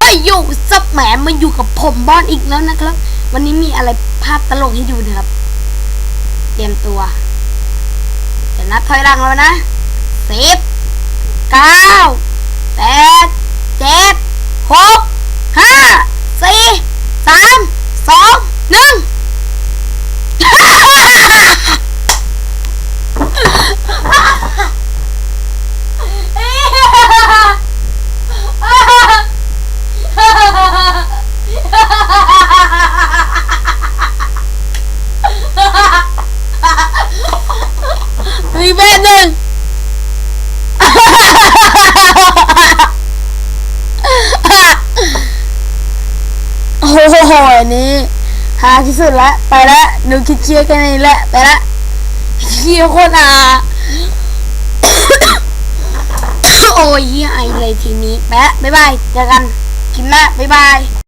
ไปอยโยซับแหมมาอยู่กับผมบอนอีกแล้วนะครับ วันนี้มีอะไรภาพตลกให้ดูนะครับ เตรียมตัว เดี๋ยวนับถอยหลังแล้วนะสิบเก้า มีเบนหนึ่งโอ้โหอันนี้หาที่สุดละไปละดูคิดเชียร์กันนี่แหละไปละเชียร์โคตรอาโอ้ยเหี้ไอเลยทีนี้ไปละบ๊ายบายเจอกันคลิปหน้าบ๊ายบาย